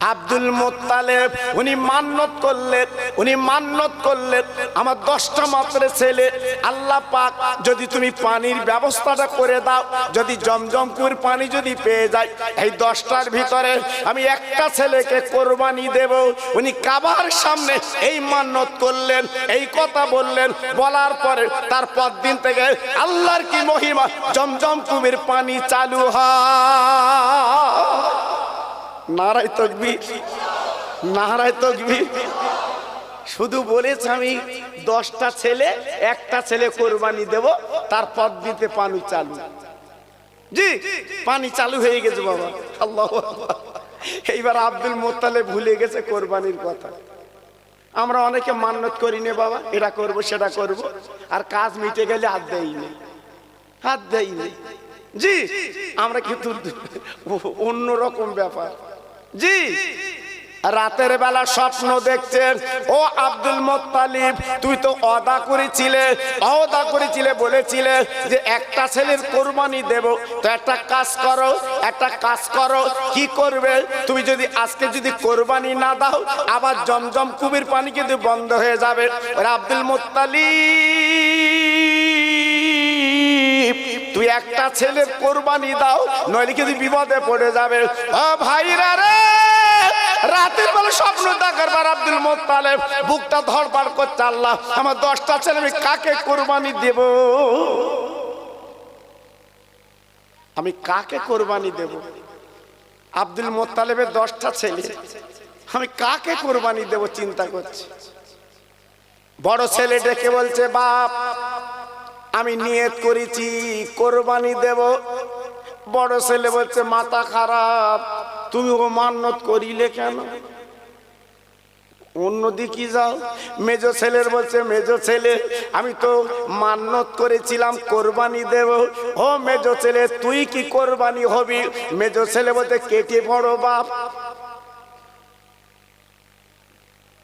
আব্দুল মোত্তালেব, উনি মান্নত করলেন, উনি মান্নত করলেন। আমার দশটা মাত্র ছেলে, আল্লাহ পাক যদি তুমি পানির ব্যবস্থাটা করে দাও, যদি জমজমপুর পানি যদি পেয়ে যায়, এই দশটার ভিতরে আমি একটা ছেলেকে কোরবানি দেব। উনি কাবার সামনে এই মান্নত করলেন, এই কথা বললেন। বলার পরে তারপর দিন থেকে আল্লাহর কি মহিমা জমজম কুমির পানি চালু হয়। নারাই তকবীর নারাই তকবীর। শুধু বলেছে আমি, দশটা ছেলে, একটা ছেলে কোরবানি দেব, তার তারপর দিতে পানি চালু। জি, পানি চালু হয়ে গেছে বাবা। আল্লাহ এইবার আব্দুল মোত্তালে ভুলে গেছে কোরবানির কথা। আমরা অনেকে মান্নত করি নে বাবা, এটা করব, সেটা করব, আর কাজ মিটে গেলে হাত দেই নেই হাত দেই নেই জি, আমরা কিন্তু অন্য রকম ব্যাপার। জি। রাতের বেলা স্বপ্ন দেখছেন, ও আব্দুল মোত্তালিব, তুই তো অদা করেছিলে অদা করেছিলে বলেছিলে যে একটা ছেলের কোরবানি দেব। তো একটা কাজ করো, একটা কাজ করো, কি করবে? তুমি যদি আজকে যদি কোরবানি না দাও, আবার জমজম কুবির পানি কিন্তু বন্ধ হয়ে যাবে। আব্দুল মোত্তালিব, তুই একটা ছেলের কোরবানি দাও, নইলে কিন্তু বিপদে পড়ে যাবে। ও ভাইরা রে রাতের বেলা স্বপ্ন দেখার বার আব্দুল মোত্তালেব বুকটা ধরপাড় করছে, আল্লাহ, আমার দশটা ছেলে আমি কাকে কোরবানি দেব? আমি কাকে কোরবানি দেব? আব্দুল মোত্তালেবের দশটা ছেলে, আমি কাকে কোরবানি দেব চিন্তা করছি। বড় ছেলে ডেকে বলছে, বাপ, আমি নিয়ত করেছি, কোরবানি দেব। বড় ছেলে বলছে, মাথা খারাপ। তুমি ও মান্নত করিলে কেন? অন্যদিকে যাও। মেজ ছেলের বলছে, মেজ ছেলে, আমি তো মান্নত করেছিলাম, কোরবানি দেব। ও মেজ ছেলে, তুই কি কোরবানি হবি? মেজ ছেলে বলতে কেটে বড় বাপ।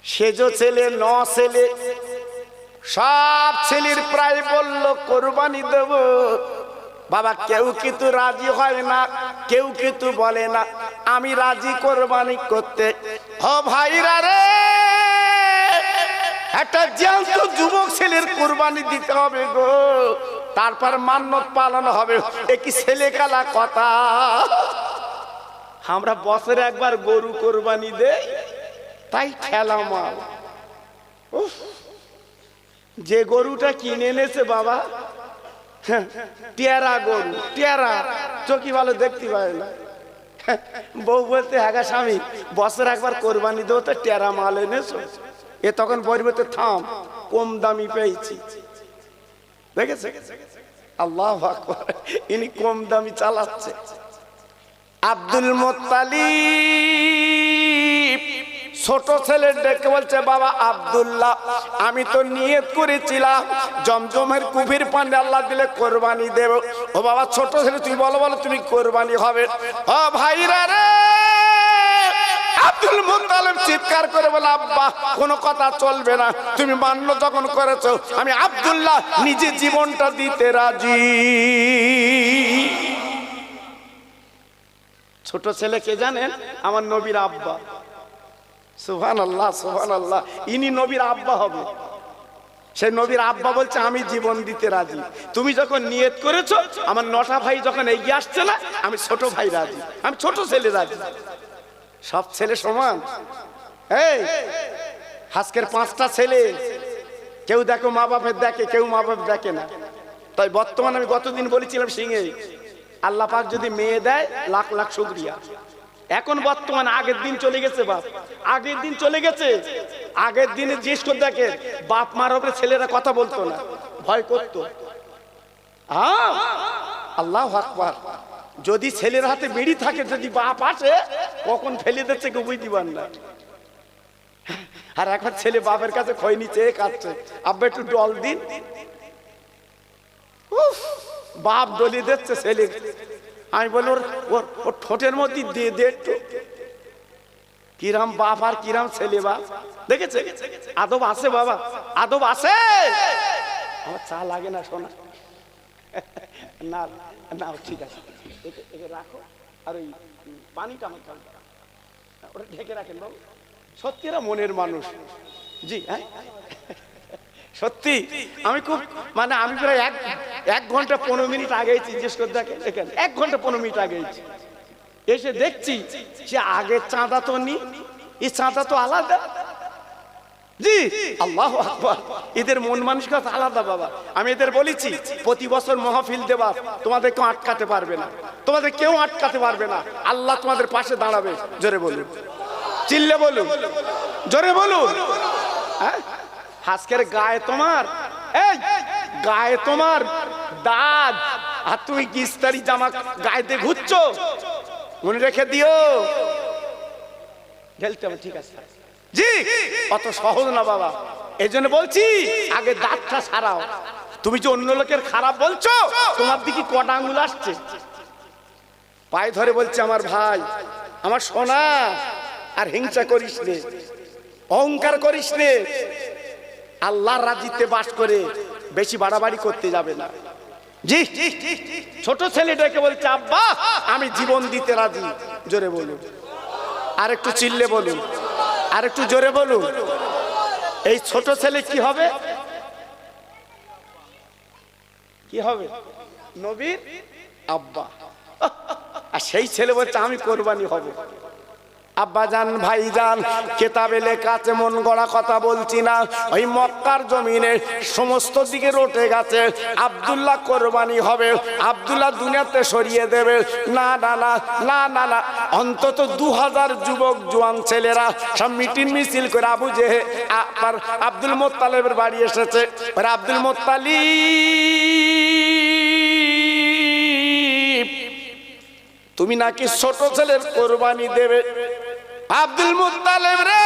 সেজ ছেলে, ন ছেলে, সব ছেলের প্রায় বলল, কোরবানি দেব। বাবা, কেউ কিন্তু রাজি হয় না, কেউ কিন্তু বলে না, আমি রাজি কোরবানি করতে। ও ভাইরা রে! একটা জ্যান্ত যুবক ছেলের কোরবানি দিতে হবে গো। তারপর মান্যত পালন হবে। এ কি ছেলে কালা কথা? আমরা বছরে একবার গরু কোরবানি দেই, তাই খেলা মাল যে গরুটা কিনে এনেছে বাবা টেরা গরু টেরা চোখি ভালো দেখতে পায় না। হ্যাঁ, বউ বলতে হ্যাঁ স্বামী বছর একবার কোরবানি দেবো তো টেরা মাল এনেছো। এ তখন বলবে তো থাম কম দামি পেয়েছি। দেখেছে? আল্লাহ ইনি কম দামি চালাচ্ছে। আব্দুল মোত্তালিব। ছোট ছেলে ডেকে বলছে, বাবা, আব্দুল্লাহ, আমি তো নিয়ত করেছিলাম। জমজমের কুফির পান্ডে আল্লাহ দিলে কোরবানি দেব। ও বাবা, ছোট ছেলে, তুই বলো বলো, তুমি কোরবানি হবে। ও ভাইরা রে! আব্দুল মুতালিব চিৎকার করে বলে, আব্বা, কোনো কথা চলবে না। তুমি মান্য যখন করেছ, আমি আব্দুল্লাহ নিজে জীবনটা দিতে রাজি। ছোট ছেলে কে জানেন আমার নবীর আব্বা। সুহান আল্লাহ সুহান আল্লাহ ইনি নবীর আব্বা হবে। সেই নবীর আব্বা বলছে, আমি জীবন দিতে রাজি। তুমি যখন নিয়ত করেছ, আমার নটা ভাই যখন এগিয়ে আসছে না, আমি ছোট ভাই রাজি। আমি ছোট ছেলে রাজি। সব ছেলে সমান? এই, আজকের পাঁচটা ছেলে। কেউ দেখো মা বাপের দেখে, কেউ মা বাপ দেখে না। তাই বর্তমানে আমি গতদিন বলেছিলাম সিংহে আল্লাহ যদি মেয়ে দেয়, লাখ লাখ শুক্রিয়া। এখন বর্তমানে আগের দিন চলে গেছে বাপ। আগের দিন চলে গেছে। আগের দিনে জিজ্ঞেস করে দেখে বাপ মার উপরে ছেলেরা কথা বলতো না। ভয় করতো। হ্যাঁ আল্লাহ যদি ছেলের হাতে বিড়ি থাকে, যদি বাপ আসে, কখন ফেলে দিচ্ছে কেউ বুঝতে পার না। আর এখন ছেলে বাপের কাছে খই নিচে কাটছে। আব্বা একটু ডল দিন। বাপ দলি দিচ্ছে ছেলে আমি বলি ওর ওর ওর ঠোঁটের মধ্যে দিয়ে দে একটু। কিরাম বাপ আর কিরাম ছেলে বাপ। দেখেছে? আদব আছে বাবা, আদব আছে। আমার চা লাগে না, শোনা। না না, ঠিক আছে। একে- রাখো। আর ওই পানিটা আমার। ওরা ঢেকে রাখেন বাবু। সত্যি মনের মানুষ। জি হ্যাঁ? সত্যি? আমি খুব মানে আমি প্রায় এক এক ঘণ্টা পনেরো মিনিট আগে জিজ্ঞেস করে দেখেন, এক ঘণ্টা পনেরো মিনিট আগে এসে দেখছি যে আগে চাঁদা তো নি এই চাঁদা তো আলাদা। জি, আল্লাহ আকবার। এদের মন মানসিকতা আলাদা, বাবা। আমি এদের বলেছি, প্রতি বছর মহাফিল দেবা তোমাদের কেউ আটকাতে পারবে না। তোমাদের কেউ আটকাতে পারবে না। আল্লাহ তোমাদের পাশে দাঁড়াবে। জোরে বলুন। চিল্লে বলুন। জোরে বলুন। হ্যাঁ? আজকের গায়ে তোমার, এই গায়ে তোমার দাগ। আর তুমি কি ইস্তারি জামা গায়েতে ঘুরছো, মনে রেখে দিও। ঢেলতে হবে, ঠিক আছে। জি, অত সহজ না বাবা। এই জন্য বলছি, আগে দাঁতটা সারাও। তুমি যে অন্য লোকের খারাপ বলছো, তোমার দিকে কটা আঙুল আসছে? পায়ে ধরে বলছে, আমার ভাই, আমার সোনা, আর হিংসা করিস নে, অহংকার করিস নে আল্লাহর রাজিতে বাস করে বেশি বাড়াবাড়ি করতে যাবে না। জি ছোট ছেলেটাকে বলছে, আব্বা, আমি জীবন দিতে রাজি। জোরে বলুন। আর একটু চিল্লে বলুন। আর একটু জোরে বলুন। এই ছোট ছেলে কি হবে? কি হবে? নবীর আব্বা। আর সেই ছেলে বলছে, আমি কোরবানি হব। আব্বা জান ভাই জান কেতাবে লেখা আছে, মন গড়া কথা বলছি না। ওই মক্কার জমিনে সমস্ত দিকে রটে গেছে। আব্দুল্লাহ কোরবানি হবে, আবদুল্লাহ দুনিয়াতে সরিয়ে দেবে। না না না না না না, অন্তত দু হাজার যুবক, জোয়ান ছেলেরা সব মিটিং মিছিল করে আবু যে আবার আব্দুল মোত্তালেবের বাড়ি এসেছে। ওরা আব্দুল মোত্তালিব, তুমি নাকি ছোট ছেলের কোরবানি দেবে? আব্দুল মুতালেব রে।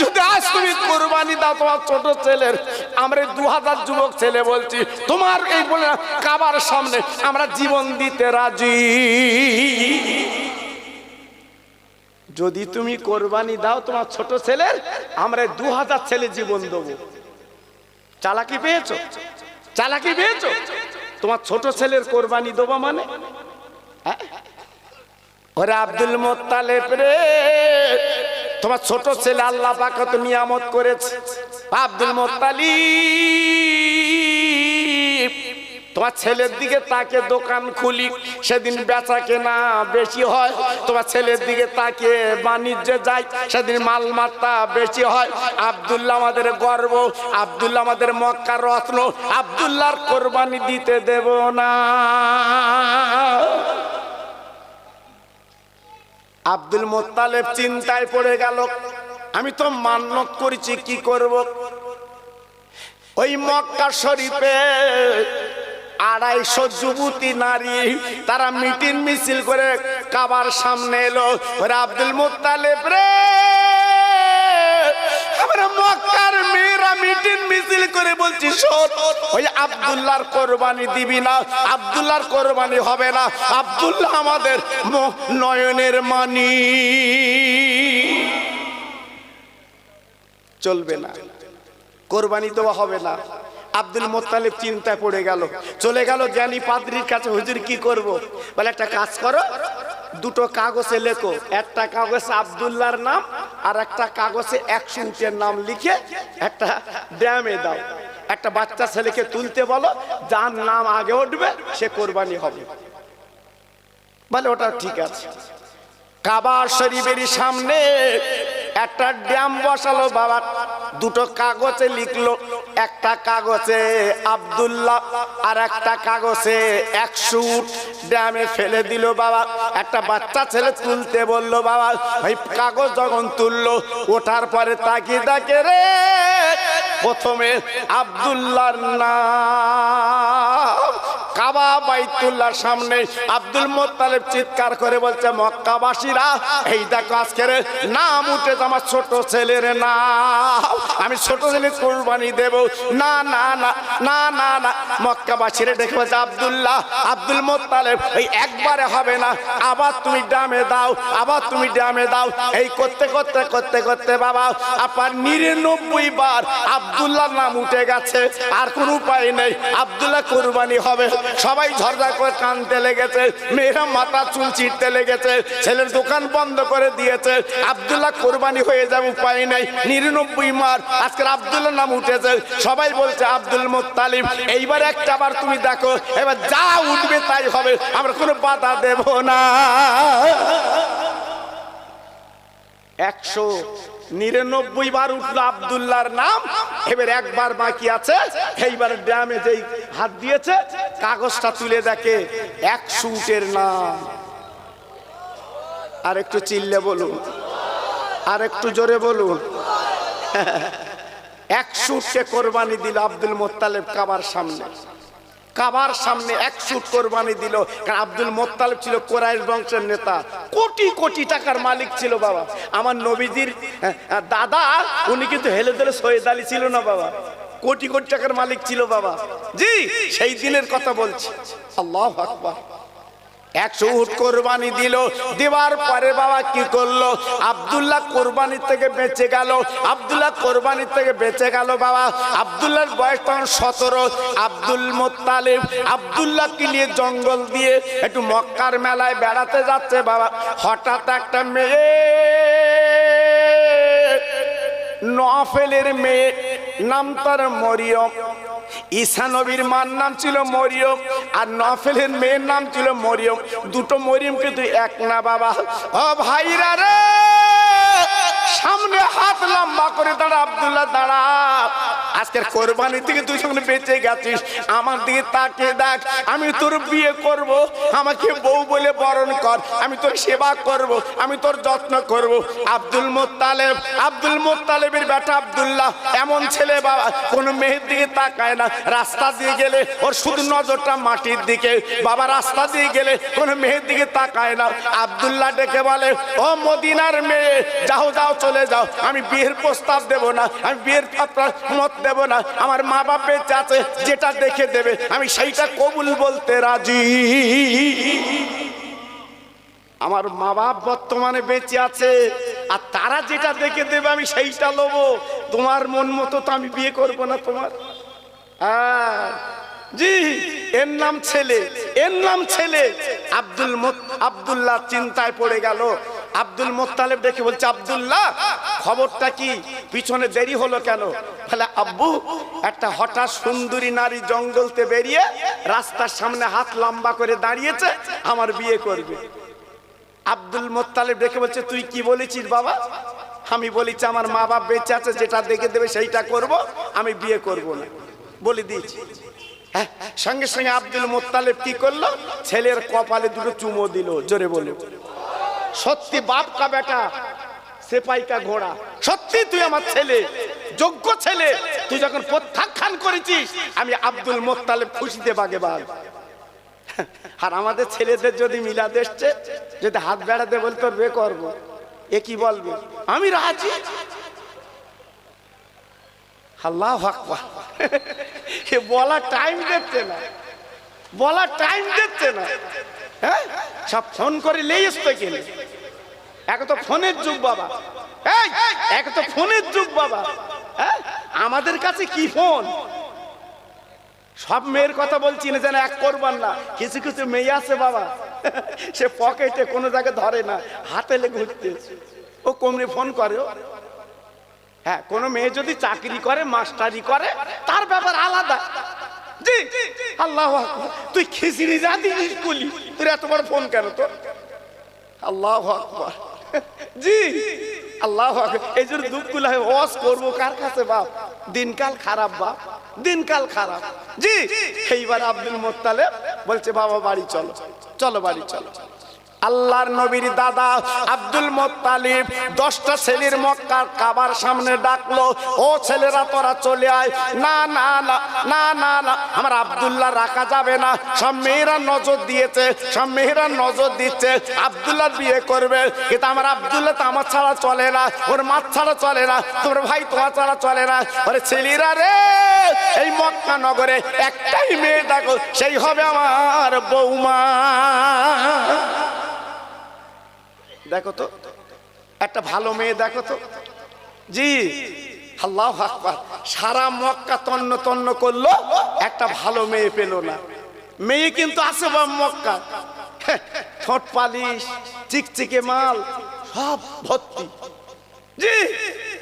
যদি আজ তুমি কোরবানি দাও তোমার ছোট ছেলের, আমরা দু হাজার যুবক ছেলে বলছি, তোমার এই বলে কাবার সামনে আমরা জীবন দিতে রাজি। যদি তুমি কোরবানি দাও তোমার ছোট ছেলের, আমরা দু হাজার ছেলে জীবন দেবো। চালাকি পেয়েছ? চালাকি পেয়েছ? তোমার ছোট ছেলের কোরবানি দেবো মানে? ওরে আব্দুল মোত্তালেব রে, তোমার ছোট ছেলে আল্লাহ পাক কত নিয়ামত করেছে। আব্দুল মোত্তালিব, তোমার ছেলের দিকে তাকে দোকান খুলি, সেদিন বেচা কেনা বেশি হয়। তোমার ছেলের দিকে তাকে বাণিজ্যে যাই, সেদিন মাল মাত্রা বেশি হয়। আব্দুল্লাহ আমাদের গর্ব, আব্দুল্লাহ আমাদের মক্কার রত্ন, আব্দুল্লাহর কোরবানি দিতে দেব না। আব্দুল মোত্তালেব চিন্তায় পড়ে গেল, আমি তো মান্যত করেছি, কি করব? ওই মক্কা শরীফে আড়াইশো যুবতী নারী, তারা মিটিং মিছিল করে কাবার সামনে এলো। আব্দুল মোত্তালেব রে! মিছিল করে বলছি, শোন, ওই আব্দুল্লাহর কোরবানি দিবি না, আব্দুল্লাহর কোরবানি হবে না, আব্দুল্লাহ আমাদের নয়নের মানি। চলবে না, কোরবানি দেওয়া হবে না। আব্দুল মোত্তালিব চিন্তায় পড়ে গেল, চলে গেল জ্ঞানী পাদ্রির কাছে হুজুর কি করব? বলে, একটা কাজ করো দুটো কাগজে লেখো। একটা কাগজে আবদুল্লার নাম আর একটা কাগজে একশো উটের নাম লিখে একটা ড্যামে দাও। একটা বাচ্চা ছেলেকে তুলতে বলো, যার নাম আগে উঠবে, সে কোরবানি হবে। বলে, ওটা ঠিক আছে। কাবা শরীফের সামনে একটা ড্যাম বসালো বাবা। দুটো কাগজে লিখলো একটা কাগজে আবদুল্লাহ আর একটা কাগজে এক একশো ড্যামে ফেলে দিল বাবা। একটা বাচ্চা ছেলে তুলতে বলল, বাবা, ওই কাগজ যখন তুললো, ওঠার পরে তাকিয়ে তাকে রে, প্রথমে আবদুল্লার নাম। কাবা বাইতুল্লাহর সামনে আব্দুল মোত্তালেব চিৎকার করে বলছে, মক্কাবাসীরা, এই দেখো আজকের নাম উঠে আমার ছোট ছেলের নাম। আমি ছোট ছেলে কোরবানি দেব। না না না না না না। মক্কাবাসীরা দেখে বলছে, আব্দুল্লাহ, আব্দুল মোত্তালেব, এই একবারে হবে না। আবার তুমি ডামে দাও, আবার তুমি ডামে দাও। এই করতে করতে করতে করতে বাবা, আপনার নিরানব্বই বার আব্দুল্লাহ নাম উঠে গেছে। আর কোন উপায় নেই। আব্দুল্লাহ কোরবানি হবে। সবাই ঝরঝর করে কানতে লেগেছে, মেয়েরা মাথা চুল চিটতে লেগেছে, ছেলের দোকান বন্ধ করে দিয়েছে, আব্দুল্লাহ কোরবানি হয়ে যাবে উপায় নাই, নিরানব্বই মার, আজকের আব্দুল্লাহ নাম উঠেছে, সবাই বলছে আব্দুল মোত্তালিব, এইবার একটা বার তুমি দেখো, এবার যা উঠবে তাই হবে, আমরা কোনো বাধা দেব না। একশো নিরানব্বই বার উঠল আবদুল্লাহর নাম, এবার একবার বাকি আছে। এইবার ড্যামে যেই হাত দিয়েছে, কাগজটা তুলে দেখে একশো উটের নাম। আর একটু চিল্লে বলুন আর একটু জোরে বলুন। একশো উটকে কোরবানি দিল আব্দুল মোত্তালেব কাবার সামনে। কাবার সামনে এক সুট কোরবানি দিল। কারণ আব্দুল মোত্তালেব ছিল কোরাইশ বংশের নেতা। কোটি কোটি টাকার মালিক ছিল বাবা। আমার নবীজির আহ, দাদা উনি কিন্তু হেলে দলে সৈয়দ আলী ছিল না বাবা। কোটি কোটি টাকার মালিক ছিল বাবা। জি সেই দিনের কথা বলছি। আল্লাহ আকবার। একশো উট কোরবানি দিল। দেওয়ার পরে বাবা কি করল? আব্দুল্লাহ কোরবানি থেকে বেঁচে গেল। আব্দুল্লাহ কোরবানি থেকে বেঁচে গেল বাবা। আব্দুল্লাহর বয়স তখন সতেরো। আব্দুল মোত্তালিব, আব্দুল্লাহকে নিয়ে জঙ্গল দিয়ে একটু মক্কার মেলায় বেড়াতে যাচ্ছে বাবা। হঠাৎ একটা মেয়ে নফেলের মেয়ে, নাম তার মরিয়ম। ঈসা নবীর মার নাম ছিল মরিয়ম আর নফেলের মেয়ের নাম ছিল মরিয়ম। দুটো মরিয়ম কিন্তু এক না, বাবা। ও ভাইরা রে! সামনে হাত লম্বা করে দাঁড়া, আব্দুল্লাহ, দাঁড়া। আজকের কোরবানি থেকে তুই সঙ্গে বেঁচে গেছিস, আমার দিকে তাকিয়ে দেখ, আমি তোর বিয়ে করব, আমাকে বউ বলে বরণ কর, আমি তোর সেবা করব, আমি তোর যত্ন করব। আব্দুল মোত্তালেব, আব্দুল মোত্তালেবের বেটা আব্দুল্লাহ, এমন ছেলে বাবা, কোন মেয়ের দিকে তাকায় না, রাস্তা দিয়ে গেলে ওর শুধু নজরটা মাটির দিকে, বাবা রাস্তা দিয়ে গেলে কোন মেয়ের দিকে তাকায় না। আব্দুল্লাহ ডেকে বলে, ও মদিনার মেয়ে, যাও যাও, চলে যাও, আমি বিয়ের প্রস্তাব দেব না, আমি বিয়ের মত দেব না। আমার মা বাপ বেঁচে আছে যেটা দেখে দেবে, আমি সেইটা কবুল বলতে রাজি। আমার মা বাপ বর্তমানে বেঁচে আছে, আর তারা যেটা দেখে দেবে, আমি সেইটা লোবো। তোমার মন মতো তো আমি বিয়ে করব না তোমার। হ্যাঁ। জি, এর নাম ছেলে, এর নাম ছেলে। আব্দুল আব্দুল্লাহ চিন্তায় পড়ে গেল। আব্দুল মোত্তালেব দেখে বলছে আব্দুল্লাহ খবরটা কি? পিছনে দেরি হলো কেন? তাহলে আব্বু একটা হঠাৎ সুন্দরী নারী জঙ্গলতে বেরিয়ে রাস্তার সামনে হাত লম্বা করে দাঁড়িয়েছে আমার বিয়ে করবে। আব্দুল মোত্তালেব দেখে বলছে তুই কি বলেছিস বাবা? আমি বলেছি আমার মা বাপ বেঁচে আছে যেটা দেখে দেবে সেইটা করব আমি বিয়ে করব না। বলে দিয়েছি। হ্যাঁ, সঙ্গে সঙ্গে আব্দুল মোত্তালেব কি করল? ছেলের কপালে দুটো চুমো দিল জোরে বলে। সত্যি বাপ কা বেটা, সেপাই কা ঘোড়া। সত্যি তুই আমার ছেলে, যোগ্য ছেলে। তুই যখন প্রত্যাখ্যান করেছিস, আমি আব্দুল মোত্তালেব খুশিতে বাগে বাঘ আর আমাদের ছেলেদের যদি মিলাদ এসছে, যদি হাত বেড়াতে বল তোর বে করব। এ কি বলবে? আমি রাজি। আল্লাহ বলা টাইম দিচ্ছে না। বলা টাইম দিচ্ছে না। হ্যাঁ? সব ফোন করে লেই আসতে গেলে। এক তো ফোনের যুগ বাবা। এই, এক তো ফোনের যুগ বাবা। হ্যাঁ? আমাদের কাছে কি ফোন? সব মেয়ের কথা বলছি না যেন এক করবার না। কিছু কিছু মেয়ে আছে বাবা। সে পকেটে কোনো জায়গায় ধরে না। হাতে লেগে ঘুরতে। ও কমনি ফোন করে। হ্যাঁ কোনো মেয়ে যদি চাকরি করে, মাস্টারি করে, তার ব্যাপার আলাদা। জি। আল্লাহ তুই খিচড়ি যা দিস কুলি। তোর এত বড় ফোন কেন তোর? আল্লাহ আকবার। জি। আল্লাহ এই জন্য দুঃখগুলা ওয়াজ করব। কার কাছে বাপ? দিনকাল খারাপ বাপ। দিনকাল খারাপ। জি। এইবার আব্দুল মোত্তালেব বলছে, বাবা, বাড়ি চলো। চলো, বাড়ি চলো। আল্লাহর নবীর দাদা আব্দুল মোত্তালিব দশটা ছেলের মক্কার কাবার সামনে ডাকলো, ও ছেলেরা, তোরা চলে আয়। না না না না না না, আমার আব্দুল্লাহ রাখা যাবে না। সব মেয়েরা নজর দিয়েছে, সব মেয়েরা নজর দিচ্ছে আব্দুল্লাহ বিয়ে করবে। কিন্তু আমার আব্দুল্লাহ তো আমার ছাড়া চলে না, ওর মাছ ছাড়া চলে না তোর ভাই তোমার ছাড়া চলে না। ওরে ছেলেরা রে, এই মক্কা নগরে একটাই মেয়ে, দেখো, সেই হবে আমার বৌমা। দেখো তো, একটা ভালো মেয়ে দেখো তো। জি, আল্লাহ আকবার। সারা মক্কা তন্ন তন্ন করল, একটা ভালো মেয়ে পেল না। মেয়ে কিন্তু আছে বা মক্কা। ঠোঁট পালিশ, চিকচিকে মাল, সব ভর্তি। জি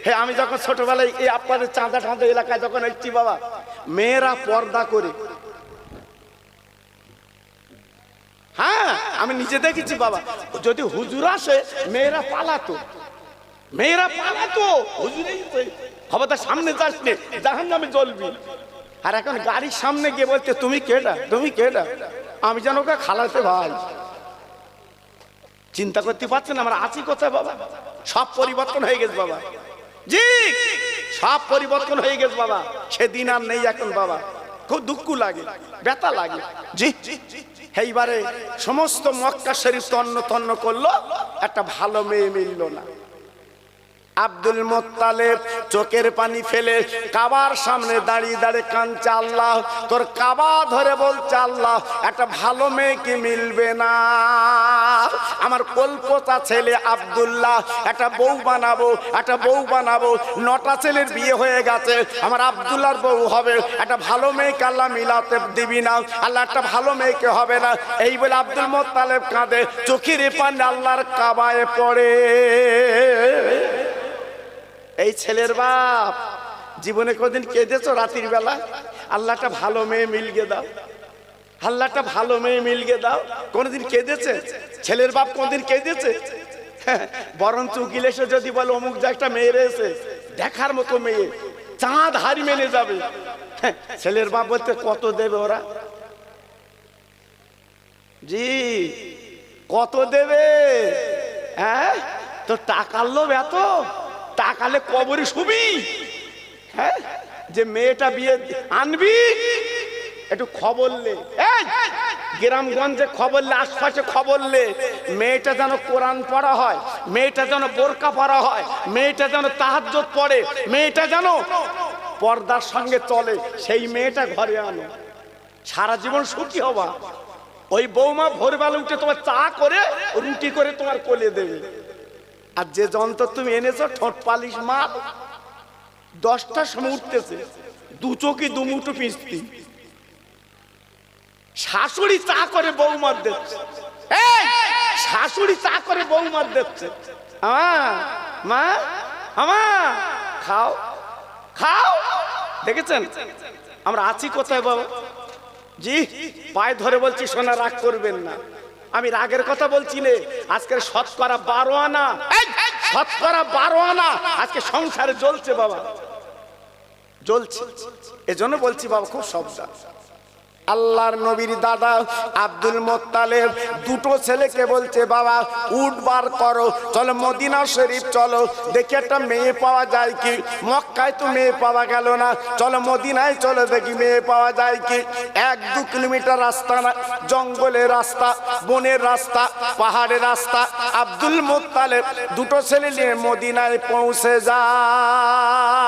হ্যাঁ আমি যখন ছোটবেলায় এই আপনাদের চাঁদা টাঁদা এলাকায় যখন এসছি বাবা, মেয়েরা পর্দা করে হ্যাঁ আমি নিজে দেখেছি বাবা। যদি হুজুর আসে, মেয়েরা পালাতো। মেয়েরা পালাতো। তো খবরদার সামনে যাস নে জাহান নামে জ্বলবি। আর এখন গাড়ির সামনে গিয়ে বলতে, তুমি কেডা? তুমি কেডা? আমি যেন ওকে খালাতে ভাই। চিন্তা করতে পারছেন আমরা আছি কোথায় বাবা? সব পরিবর্তন হয়ে গেছে বাবা। জি, সব পরিবর্তন হয়ে গেছে বাবা। সেদিন আর নেই এখন বাবা। খুব দুঃখ লাগে, ব্যথা লাগে। জি জি জি। এইবারে সমস্ত মক্কা শরীফ তন্ন তন্ন করল একটা ভালো মেয়ে মিলল না। আব্দুল মোত্তালেব চোখের পানি ফেলে কাবার সামনে দাঁড়িয়ে দাঁড়িয়ে কাঁদছে, আল্লাহ, তোর কাবা ধরে বলছে, আল্লাহ, একটা ভালো মেয়ে কি মিলবে না? আমার কল্পতা ছেলে আব্দুল্লাহ, একটা বউ বানাবো, একটা বউ বানাবো, নটা ছেলের বিয়ে হয়ে গেছে, আমার আবদুল্লার বউ হবে, একটা ভালো মেয়েকে আল্লাহ মিলাতে দিবি না, আল্লাহ একটা ভালো মেয়েকে হবে না। এই বলে আব্দুল মোত্তালেব কাঁদে, চোখের পানি আল্লাহর কাবায় পড়ে। এই ছেলের বাপ জীবনে কোনদিন কেঁদেছো রাতের বেলা? আল্লাহটা ভালো মেয়ে মিলগে দাও। আল্লাহটা ভালো মেয়ে মিলগে দাও। কোনদিন কেঁদেছে? ছেলের বাপ কোনদিন কেঁদেছে? বরঞ্চ উকিল যদি বলে অমুক যা একটা মেয়ে রয়েছে দেখার মতো মেয়ে চাঁদ হারি মেনে যাবে। হ্যাঁ, ছেলের বাপ বলতে কত দেবে ওরা? জি কত দেবে? হ্যাঁ তো টাকার লোভ এত? টাকালে কবরে শুবি। হ্যাঁ? যে মেয়েটা বিয়ে আনবি? একটু খবর লে। গ্রামগঞ্জে খবর লে, আশপাশে খবর লে। মেয়েটা যেন কোরআন পড়া হয়, মেয়েটা যেন বোরকা পড়া হয়, মেয়েটা যেন তাহাজ্জত পড়ে, মেয়েটা যেন পর্দার সঙ্গে চলে, সেই মেয়েটা ঘরে আনো। সারা জীবন সুখী হবা। ওই বৌমা ভোরবেলা উঠে তোমার চা করে, রুটি করে তোমার কোলে দেবে। আর যে যন্ত্র তুমি এনেছো ঠোঁট পালিশ মাল দশটার সময় উঠতেছে দু চোখে দু মুঠো পিস্তি। শাশুড়ি চা করে বৌমার দিচ্ছে এই, শাশুড়ি চা করে বৌমার দিচ্ছে মা আমা খাও খাও। দেখেছেন? আমরা আছি কোথায় বাবা? জি পায়ে ধরে বলছি সোনা রাগ করবেন না। আমি রাগের কথা বলছি নে আজকের শতকরা বারো আনা। শতকরা বারো আনা। আজকে সংসারে জ্বলছে বাবা। জ্বলছে। এজন্য বলছি বাবা খুব সাবধান। আল্লাহর নবীর দাদা আব্দুল মোত্তালেব দুটো ছেলেকে বলছে, বাবা উঠবার করো, চলো মদিনা শরীফ চলো, দেখি একটা মেয়ে পাওয়া যায় কি? মক্কায় তো মেয়ে পাওয়া গেল না, চলো মদিনায় চলো, দেখি মেয়ে পাওয়া যায় কি? এক দু কিলোমিটার রাস্তা না, জঙ্গলের রাস্তা, বনের রাস্তা, পাহাড়ের রাস্তা। আব্দুল মোত্তালেব দুটো ছেলে নিয়ে মদিনায় পৌঁছে যায়।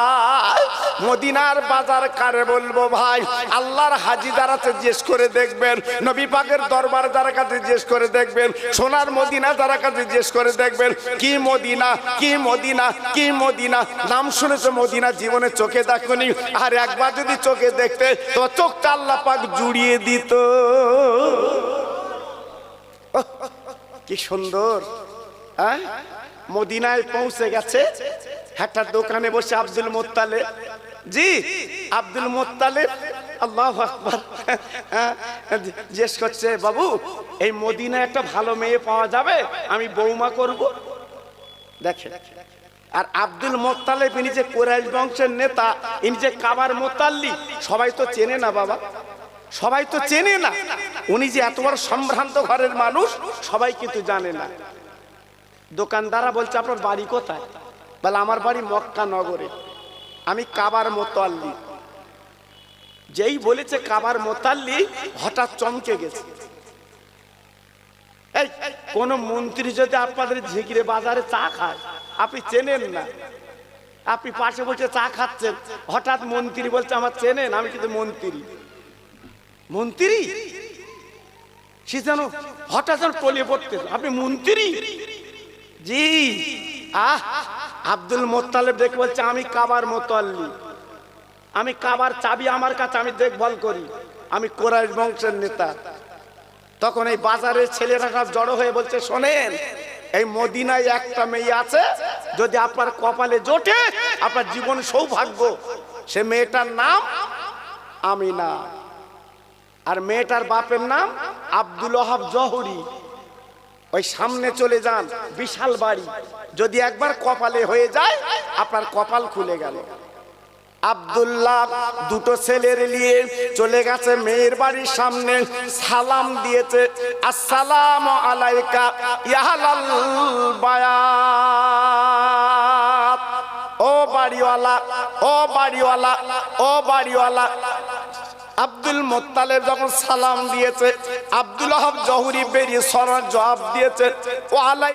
মদিনার বাজার কারে বলব ভাই? আল্লাহর হাজি যারা জিজ্ঞেস করে দেখবেন। নবী পাকের দরবার যারা কাছে, জিজ্ঞেস করে দেখবেন। সোনার মদিনা যারা কাছে, জিজ্ঞেস করে দেখবেন। কি মদিনা কি মদিনা কি মদিনা? নাম শুনেছে মদিনা জীবনে চোখে দেখনি? আর একবার যদি চোখে দেখতে, তো চোখটা আল্লাহ পাক জুড়িয়ে দিত। কি সুন্দর হ্যাঁ? মদিনায় পৌঁছে গেছে। একটা দোকানে বসে আব্দুল মোত্তালে জি আব্দুল মোত্তালে আল্লাহ আকবার। হ্যাঁ, জিজ্ঞেস করছে বাবু এই মদিনায় একটা ভালো মেয়ে পাওয়া যাবে? আমি বৌমা করব। দেখে। আর আব্দুল মোত্তালেব ইনি যে কোরাইশ বংশের নেতা ইনি যে কাবার মোতাল্লি সবাই তো চেনে না বাবা। সবাই তো চেনে না। উনি যে এত বড় সম্ভ্রান্ত ঘরের মানুষ সবাই কিন্তু জানে না। দোকানদারা বলছে আপনার বাড়ি কোথায়? বলে আমার বাড়ি মক্কা নগরে। আমি কাবার মোতাল্লি। যেই বলেছে কাবার মোতাল্লি, হঠাৎ চমকে গেছে। এই, কোন মন্ত্রী যদি আপনাদের ঝিগিরে বাজারে চা খায়, আপনি চেনেন না। আপনি পাশে বসে চা খাচ্ছেন, হঠাৎ মন্ত্রী বলছে, আমার চেনেন, আমি কিন্তু মন্ত্রী। মন্ত্রী? সে যেন হঠাৎ যেন টলিয়ে পড়তে আপনি মন্ত্রী? জি। আহ আব্দুল মোত্তালেব দেখে বলছে, আমি কাবার মোতাল্লি। আমি কাবার চাবি আমার কাছে, আমি দেখভাল করি। আমি কোরআশ বংশের নেতা। তখন এই বাজারের ছেলেরা সব জড়ো হয়ে বলছে, শোনেন, এই মদিনায় একটা মেয়ে আছে, যদি আপনার কপালে জোটে, আপনার জীবন সৌভাগ্য, সে মেয়েটার নাম আমিনা। আর মেয়েটার বাপের নাম আব্দুল ওহাব জহরি। ওই সামনে চলে যান, বিশাল বাড়ি। যদি একবার কপালে হয়ে যায়, আপনার কপাল খুলে গেল। আব্দুল্লাহ দুটো ছেলের নিয়ে চলে গেছে মেয়ের বাড়ির সামনে, সালাম দিয়েছে, আসসালাম আলাইকা ইয়াহালাল বায়াত। ও বাড়িওয়ালা ও বাড়িওয়ালা ও বাড়িওয়ালা। আব্দুল মোত্তালেব যখন সালাম দিয়েছে আব্দুল আহাব জহুরি বেরিয়ে সরার জবাব দিয়েছে ও আলাই